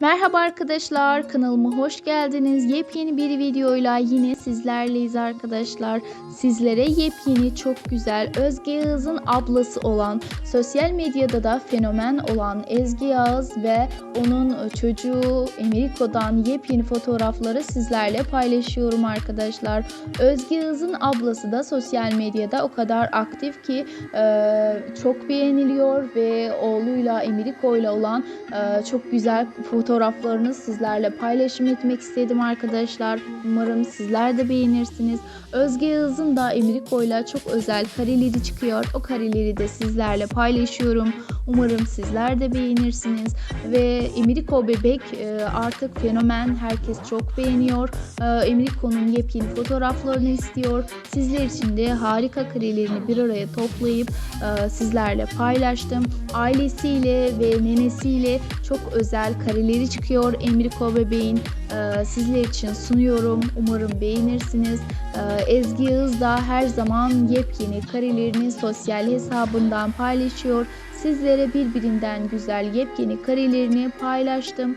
Merhaba arkadaşlar kanalıma hoş geldiniz. Yepyeni bir videoyla yine sizlerleyiz arkadaşlar. Sizlere yepyeni çok güzel Özge Yağız'ın ablası olan sosyal medyada da fenomen olan Ezgi Yağız ve onun çocuğu Emiriko'dan yepyeni fotoğrafları sizlerle paylaşıyorum arkadaşlar. Özge Yağız'ın ablası da sosyal medyada o kadar aktif ki e, çok beğeniliyor ve oğluyla Emiriko'yla olan e, çok güzel fotoğraflarını sizlerle paylaşım etmek istedim arkadaşlar. Umarım sizler de beğenirsiniz. Özge Yağız'ın da Emiriko'yla çok özel kareleri çıkıyor. O kareleri de sizlerle paylaşıyorum. Umarım sizler de beğenirsiniz. Ve Emiriko bebek e, artık fenomen. Herkes çok beğeniyor. E, Emiriko'nun yepyeni fotoğraflarını istiyor. Sizler için de harika karelerini bir araya toplayıp e, sizlerle paylaştım. Ailesiyle ve nenesiyle çok özel kareleri çıkıyor Emiriko bebeğin. E, sizler için sunuyorum. Umarım beğenirsiniz. E, Ezgi Yağız da her zaman yepyeni karelerini sosyal hesabından paylaşıyor. Sizlere birbirinden güzel yepyeni karelerini paylaştım.